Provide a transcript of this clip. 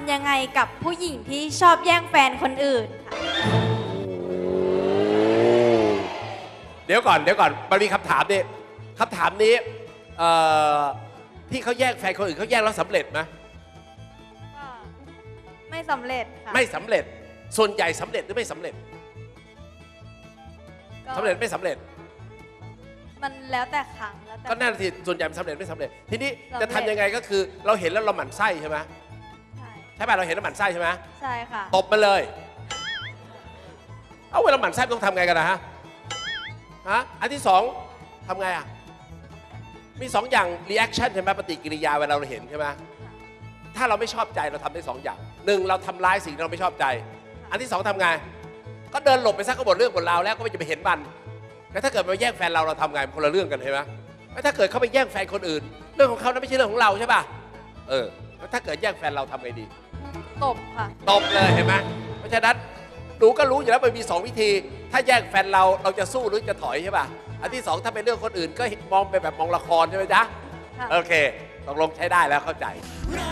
ำยังไงกับผู้หญิงที่ชอบแย่งแฟนคนอื่นค่ะเดี๋ยวก่อนเดี๋ยวก่อนมันมีคำถามนี่คำถามนี้เอ่อที่เขาแย่งแฟนคนอื่นเขาแย่งแล้วสำเร็จไหมก็ไม่สำเร็จค่ะไม่สำเร็จส่วนใหญ่สำเร็จหรือไม่สำเร็จก็สำเร็จไม่สำเร็จ มันแล้วแต่ครั้งแล้วแต่ ก็นั่นสิส่วนใหญ่มันสำเร็จไม่สำเร็จ ทีนี้สำเร็จจะทำยังไงก็คือเราเห็นแล้วเราหมั่นไส้ใช่ไหมใช่ใช่ป่ะเราเห็นแล้วหมั่นไส้ใช่ไหมใช่ค่ะ ตบมาเลย เอาเวลาหมั่นไส้ต้องทำไงกันนะฮะฮะอันที่สองทำไงอะ มีสองอย่าง reaction ใช่ไหมปฏิกิริยาเวลาเราเห็นใช่ไหมถ้าเราไม่ชอบใจเราทำได้สองอย่างหนึ่งเราทำร้ายสิ่งที่เราไม่ชอบใจ อันที่สองทำไง ก็เดินหลบไปซะก็หมดเรื่องหมดราวแล้วก็ไม่จะไปเห็นมันแล้วถ้าเกิดมาแย่งแฟนเราเราทำไงมันคนละเรื่องกันใช่ไหมแล้วถ้าเกิดเขาไปแย่งแฟนคนอื่น เรื่องของเขานะไม่ใช่เรื่องของเราใช่ป่ะเออแล้วถ้าเกิดแย่งแฟนเราทำไงดี ตบค่ะ ตบเลยเห็นไหมเพราะฉะนั้นหนูก็รู้อยู่แล้วมันมีสองวิธี ถ้าแย่งแฟนเราเราจะสู้หรือจะถอยใช่ป่ะ อันที่สองถ้าเป็นเรื่องคนอื่นก็มองไปแบบมองละครใช่ไหมจ๊ะ ค่ะ โอเคตกลงใช้ได้แล้วเข้าใจรั